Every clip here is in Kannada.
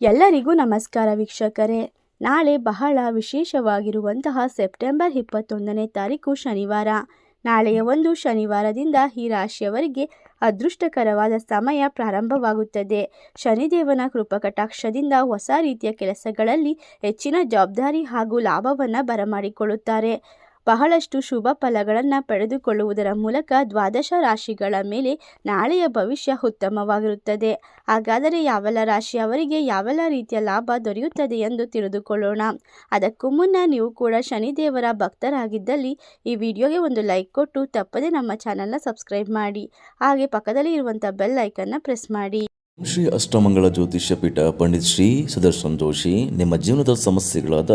ಎಲ್ಲರಿಗೂ ನಮಸ್ಕಾರ ವೀಕ್ಷಕರೇ. ನಾಳೆ ಬಹಳ ವಿಶೇಷವಾಗಿರುವಂತಹ ಸೆಪ್ಟೆಂಬರ್ ಇಪ್ಪತ್ತೊಂದನೇ ತಾರೀಕು ಶನಿವಾರ. ನಾಳೆಯ ಒಂದು ಶನಿವಾರದಿಂದ ಈ ರಾಶಿಯವರಿಗೆ ಅದೃಷ್ಟಕರವಾದ ಸಮಯ ಪ್ರಾರಂಭವಾಗುತ್ತದೆ. ಶನಿದೇವನ ಕೃಪಕಟಾಕ್ಷದಿಂದ ಹೊಸ ರೀತಿಯ ಕೆಲಸಗಳಲ್ಲಿ ಹೆಚ್ಚಿನ ಜವಾಬ್ದಾರಿ ಹಾಗೂ ಲಾಭವನ್ನು ಬರಮಾಡಿಕೊಳ್ಳುತ್ತಾರೆ. ಬಹಳಷ್ಟು ಶುಭ ಫಲಗಳನ್ನು ಪಡೆದುಕೊಳ್ಳುವುದರ ಮೂಲಕ ದ್ವಾದಶ ರಾಶಿಗಳ ಮೇಲೆ ನಾಳೆಯ ಭವಿಷ್ಯ ಉತ್ತಮವಾಗಿರುತ್ತದೆ. ಹಾಗಾದರೆ ಯಾವೆಲ್ಲ ರಾಶಿಯವರಿಗೆ ಯಾವೆಲ್ಲ ರೀತಿಯ ಲಾಭ ದೊರೆಯುತ್ತದೆ ಎಂದು ತಿಳಿದುಕೊಳ್ಳೋಣ. ಅದಕ್ಕೂ ಮುನ್ನ ನೀವು ಕೂಡ ಶನಿದೇವರ ಭಕ್ತರಾಗಿದ್ದಲ್ಲಿ ಈ ವಿಡಿಯೋಗೆ ಒಂದು ಲೈಕ್ ಕೊಟ್ಟು ತಪ್ಪದೆ ನಮ್ಮ ಚಾನಲ್ನ ಸಬ್ಸ್ಕ್ರೈಬ್ ಮಾಡಿ. ಹಾಗೆ ಪಕ್ಕದಲ್ಲಿ ಇರುವಂಥ ಬೆಲ್ ಐಕನ್ನ ಪ್ರೆಸ್ ಮಾಡಿ. ಶ್ರೀ ಅಷ್ಟಮಂಗಳ ಜ್ಯೋತಿಷ್ಯ ಪೀಠ ಪಂಡಿತ್ ಶ್ರೀ ಸುದರ್ಶನ್ ಜೋಶಿ ನಿಮ್ಮ ಜೀವನದ ಸಮಸ್ಯೆಗಳಾದ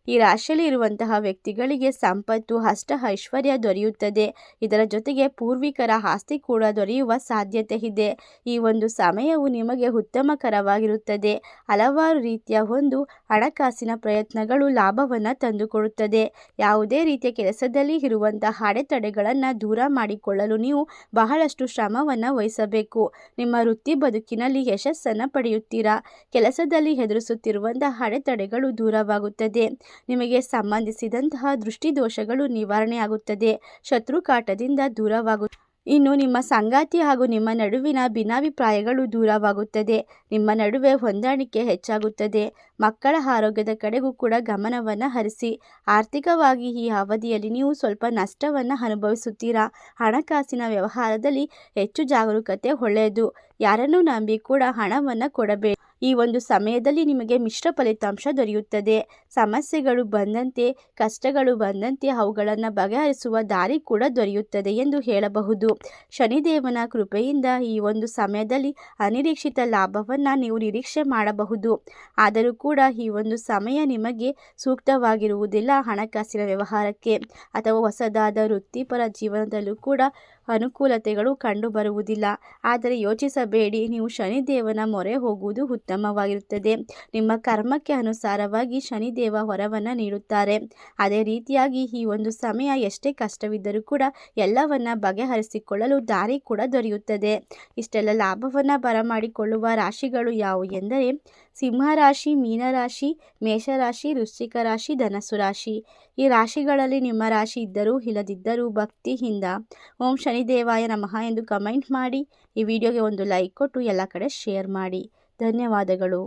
ಈ ರಾಶಿಯಲ್ಲಿ ಇರುವಂತಹ ವ್ಯಕ್ತಿಗಳಿಗೆ ಸಂಪತ್ತು, ಅಷ್ಟ ಐಶ್ವರ್ಯ ದೊರೆಯುತ್ತದೆ. ಇದರ ಜೊತೆಗೆ ಪೂರ್ವಿಕರ ಆಸ್ತಿ ಕೂಡ ದೊರೆಯುವ ಸಾಧ್ಯತೆ ಇದೆ. ಈ ಒಂದು ಸಮಯವು ನಿಮಗೆ ಉತ್ತಮಕರವಾಗಿರುತ್ತದೆ. ಹಲವಾರು ರೀತಿಯ ಒಂದು ಹಣಕಾಸಿನ ಪ್ರಯತ್ನಗಳು ಲಾಭವನ್ನು ತಂದುಕೊಡುತ್ತದೆ. ಯಾವುದೇ ರೀತಿಯ ಕೆಲಸದಲ್ಲಿ ಇರುವಂತಹ ಅಡೆತಡೆಗಳನ್ನು ದೂರ ಮಾಡಿಕೊಳ್ಳಲು ನೀವು ಬಹಳಷ್ಟು ಶ್ರಮವನ್ನು ವಹಿಸಬೇಕು. ನಿಮ್ಮ ವೃತ್ತಿ ಬದುಕಿನಲ್ಲಿ ಯಶಸ್ಸನ್ನು ಪಡೆಯುತ್ತೀರಾ? ಕೆಲಸದಲ್ಲಿ ಎದುರಿಸುತ್ತಿರುವಂತಹ ಅಡೆತಡೆಗಳು ದೂರವಾಗುತ್ತದೆ. ನಿಮಗೆ ಸಂಬಂಧಿಸಿದಂತಹ ದೃಷ್ಟಿದೋಷಗಳು ನಿವಾರಣೆಯಾಗುತ್ತದೆ. ಶತ್ರುಕಾಟದಿಂದ ದೂರವಾಗು ಇನ್ನು ನಿಮ್ಮ ಸಂಗಾತಿ ಹಾಗೂ ನಿಮ್ಮ ನಡುವಿನ ಭಿನ್ನಾಭಿಪ್ರಾಯಗಳು ದೂರವಾಗುತ್ತದೆ. ನಿಮ್ಮ ನಡುವೆ ಹೊಂದಾಣಿಕೆ ಹೆಚ್ಚಾಗುತ್ತದೆ. ಮಕ್ಕಳ ಆರೋಗ್ಯದ ಕಡೆಗೂ ಕೂಡ ಗಮನವನ್ನು ಹರಿಸಿ. ಆರ್ಥಿಕವಾಗಿ ಈ ಅವಧಿಯಲ್ಲಿ ನೀವು ಸ್ವಲ್ಪ ನಷ್ಟವನ್ನು ಅನುಭವಿಸುತ್ತೀರಾ? ಹಣಕಾಸಿನ ವ್ಯವಹಾರದಲ್ಲಿ ಹೆಚ್ಚು ಜಾಗರೂಕತೆ ಒಳ್ಳೆಯದು. ಯಾರನ್ನು ನಂಬಿ ಕೂಡ ಹಣವನ್ನು ಕೊಡಬೇಡಿ ಈ ಒಂದು ಸಮಯದಲ್ಲಿ ನಿಮಗೆ ಮಿಶ್ರ ಫಲಿತಾಂಶ ದೊರೆಯುತ್ತದೆ. ಸಮಸ್ಯೆಗಳು ಬಂದಂತೆ, ಕಷ್ಟಗಳು ಬಂದಂತೆ ಅವುಗಳನ್ನು ಬಗೆಹರಿಸುವ ದಾರಿ ಕೂಡ ದೊರೆಯುತ್ತದೆ ಎಂದು ಹೇಳಬಹುದು. ಶನಿದೇವನ ಕೃಪೆಯಿಂದ ಈ ಒಂದು ಸಮಯದಲ್ಲಿ ಅನಿರೀಕ್ಷಿತ ಲಾಭವನ್ನು ನೀವು ನಿರೀಕ್ಷೆ ಮಾಡಬಹುದು. ಆದರೂ ಕೂಡ ಈ ಒಂದು ಸಮಯ ನಿಮಗೆ ಸೂಕ್ತವಾಗಿರುವುದಿಲ್ಲ ಹಣಕಾಸಿನ ವ್ಯವಹಾರಕ್ಕೆ ಅಥವಾ ಹೊಸದಾದ ವೃತ್ತಿಪರ ಜೀವನದಲ್ಲೂ ಕೂಡ ಅನುಕೂಲತೆಗಳು ಕಂಡುಬರುವುದಿಲ್ಲ. ಆದರೆ ಯೋಚಿಸಬೇಡಿ, ನೀವು ಶನಿದೇವನ ಮೊರೆ ಹೋಗುವುದು ಉತ್ತಮವಾಗಿರುತ್ತದೆ. ನಿಮ್ಮ ಕರ್ಮಕ್ಕೆ ಅನುಸಾರವಾಗಿ ಶನಿದೇವ ಹೊರವನ್ನು ನೀಡುತ್ತಾರೆ. ಅದೇ ರೀತಿಯಾಗಿ ಈ ಒಂದು ಸಮಯ ಎಷ್ಟೇ ಕಷ್ಟವಿದ್ದರೂ ಕೂಡ ಎಲ್ಲವನ್ನ ಬಗೆಹರಿಸಿಕೊಳ್ಳಲು ದಾರಿ ಕೂಡ ದೊರೆಯುತ್ತದೆ. ಇಷ್ಟೆಲ್ಲ ಲಾಭವನ್ನು ಬರಮಾಡಿಕೊಳ್ಳುವ ರಾಶಿಗಳು ಯಾವುವು ಎಂದರೆ ಸಿಂಹರಾಶಿ, ಮೀನರಾಶಿ, ಮೇಷರಾಶಿ, ವೃಶ್ಚಿಕ ರಾಶಿ, ಧನಸ್ಸು ರಾಶಿ. ಈ ರಾಶಿಗಳಲ್ಲಿ ನಿಮ್ಮ ರಾಶಿ ಇದ್ದರೂ ಇಲ್ಲದಿದ್ದರೂ ಭಕ್ತಿಯಿಂದ ಓಂ ಶನಿದೇವಾಯ ನಮಃ ಎಂದು ಕಮೆಂಟ್ ಮಾಡಿ. ಈ ವಿಡಿಯೋಗೆ ಒಂದು ಲೈಕ್ ಕೊಟ್ಟು ಎಲ್ಲ ಕಡೆ ಶೇರ್ ಮಾಡಿ. ಧನ್ಯವಾದಗಳು.